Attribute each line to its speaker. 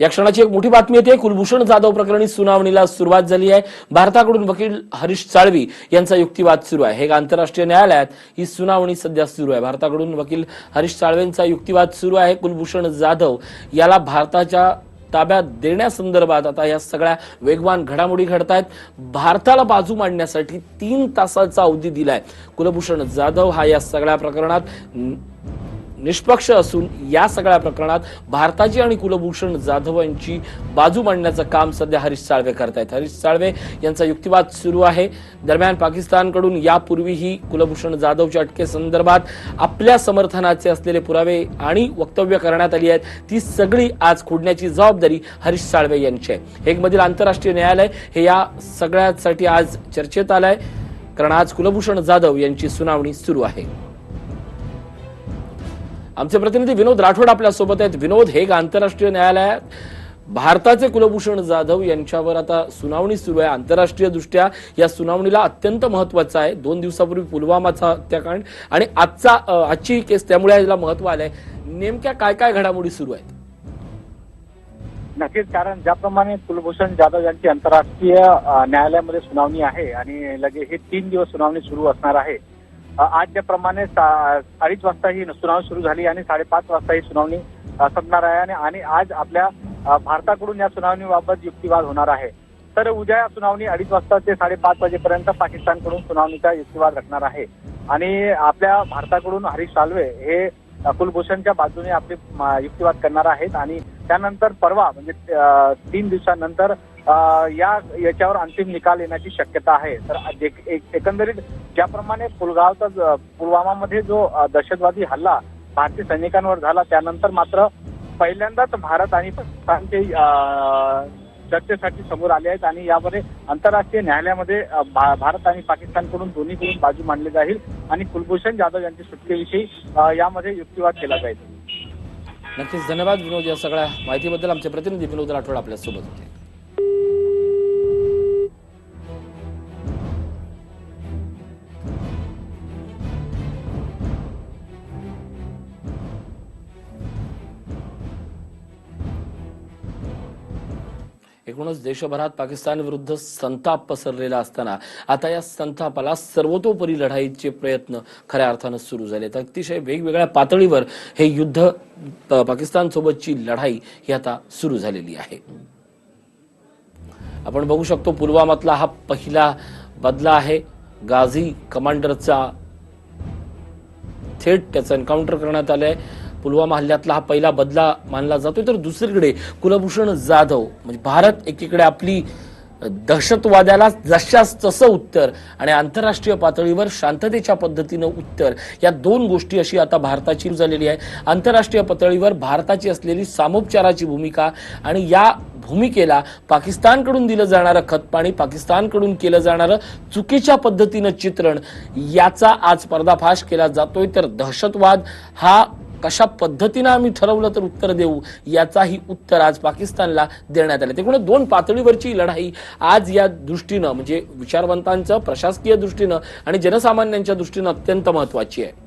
Speaker 1: या क्षणाची एक मोठी बातमी येते. कुलभूषण जाधव प्रकरणी सुनावणीला सुरुवात झाली आहे. भारताकडून वकील हरीश साळवी यांचा युक्तिवाद सुरू आहे. हे आंतरराष्ट्रीय न्यायालयात ही सुनावणी सध्या सुरू आहे. भारताकडून वकील हरीश साळवेंचा युक्तिवाद सुरू आहे. कुलभूषण जाधव याला भारताच्या ताब्यात देण्यासंदर्भात आता या सगळ्या वेगवान घडामोडी घडत आहेत भारताला बाजू मांडण्यासाठी तीन तासाचा अवधी दिलाय. कुलभूषण जाधव हा या सगळ्या प्रकरणात निष्पक्ष असून या सगळ्या प्रकरणात भारताची आणि कुलभूषण जाधव यांची बाजू मांडण्याचं काम सध्या हरीश साळवे करतायत. हरीश साळवे यांचा युक्तिवाद सुरू आहे. दरम्यान पाकिस्तानकडून यापूर्वीही कुलभूषण जाधवच्या अटकेसंदर्भात आपल्या समर्थनाचे असलेले पुरावे आणि वक्तव्य करण्यात आली आहेत. ती सगळी आज खोडण्याची जबाबदारी हरीश साळवे यांची आहे. हेगमधील आंतरराष्ट्रीय न्यायालय हे या सगळ्यासाठी आज चर्चेत आलंय. कारण आज कुलभूषण जाधव यांची सुनावणी सुरू आहे. आमचे प्रतिनिधी विनोद राठोड आपल्यासोबत आहेत. विनोद हेग आंतरराष्ट्रीय न्यायालयात भारताचे कुलभूषण जाधव यांच्यावर आता सुनावणी सुरू आहे. आंतरराष्ट्रीय दृष्ट्या या सुनावणीला अत्यंत महत्वाचं आहे. दोन दिवसापूर्वी पुलवामाचा हत्याकांड आणि आजचा आजची ही केस त्यामुळे याला महत्त्व आलंय. नेमक्या काय काय घडामोडी सुरू आहेत?
Speaker 2: नक्कीच कारण ज्याप्रमाणे कुलभूषण जाधव यांची आंतरराष्ट्रीय न्यायालयामध्ये सुनावणी आहे आणि लगे हे तीन दिवस सुनावणी सुरू असणार आहे अ, आज सा- अडीच वाजता ही सुनावणी सुरू झाली आणि साडेपाच वाजता ही सुनावणी संपणार आहे आणि आणि आज आपल्या भारताकडून या सुनावणीबाबत युक्तिवाद होणार आहे. तर उद्या या सुनावणी अडीच वाजता ते साडेपाच वाजेपर्यंत पाकिस्तानकडून सुनावणीचा युक्तिवाद रखणार आहे. आणि आपल्या भारताकडून हरीश साल्वे हे कुलभूषणच्या बाजूने आपले युक्तिवाद करणार आहेत. आणि त्यानंतर परवा म्हणजे तीन दिवसानंतर या याच्यावर अंतिम निकाल येण्याची शक्यता आहे. तर एकंदरीत ज्याप्रमाणे पुलगावचा पुलवामा पुलवामामध्ये जो दहशतवादी हल्ला भारतीय सैनिकांवर झाला त्यानंतर मात्र पहिल्यांदाच भारत आणि पाकिस्तानचे चर्चेसाठी समोर आले आहेत आणि यामध्ये आंतरराष्ट्रीय न्यायालयामध्ये भारत आणि पाकिस्तानकडून दोन्हीकडून बाजू मांडली जाईल आणि कुलभूषण जाधव यांच्या सुटकेविषयी यामध्ये युक्तिवाद केला जाईल.
Speaker 1: नक्कीच. धन्यवाद विनोद या सगळ्या माहितीबद्दल. आमचे प्रतिनिधी विनोद राठोड आपल्यासोबत होते. एकूणच देशभरात पाकिस्तान विरुद्ध संताप पसरलेला असताना आता या संतापाला सर्वतोपरी लढाईचे प्रयत्न खऱ्या अर्थानं सुरू झाले तर अतिशय वेगवेगळ्या पातळीवर हे युद्ध पाकिस्तान पाकिस्तानसोबतची लढाई ही आता सुरू झालेली आहे. आपण बघू शकतो पुलवामातला हा पहिला बदला आहे. गाझी कमांडरचा थेट त्याचं एन्काउंटर करण्यात आलंय. पुलवामा हल्ल्यातला हा पहिला बदला मानला जातोय. तर दुसरीकडे कुलभूषण जाधव म्हणजे भारत एकीकडे आपली दहशतवाद्याला जशास तसं उत्तर आणि आंतरराष्ट्रीय पातळीवर शांततेच्या पद्धतीनं उत्तर या दोन गोष्टी अशी आता भारताची झालेली आहे. आंतरराष्ट्रीय पातळीवर भारताची असलेली सामोपचाराची भूमिका आणि या भूमिकेला पाकिस्तानकडून दिलं जाणारं खतपाणी पाकिस्तानकडून केलं जाणारं चुकीच्या पद्धतीनं चित्रण याचा आज पर्दाफाश केला जातोय. तर दहशतवाद हा कशा पद्धतीनं आम्ही ठरवलं तर उत्तर देऊ याचाही उत्तर आज पाकिस्तानला देण्यात आलं. त्यामुळे दोन पातळीवरची लढाई आज या दृष्टीनं म्हणजे विचारवंतांचं प्रशासकीय दृष्टीनं आणि जनसामान्यांच्या दृष्टीनं अत्यंत महत्वाची आहे.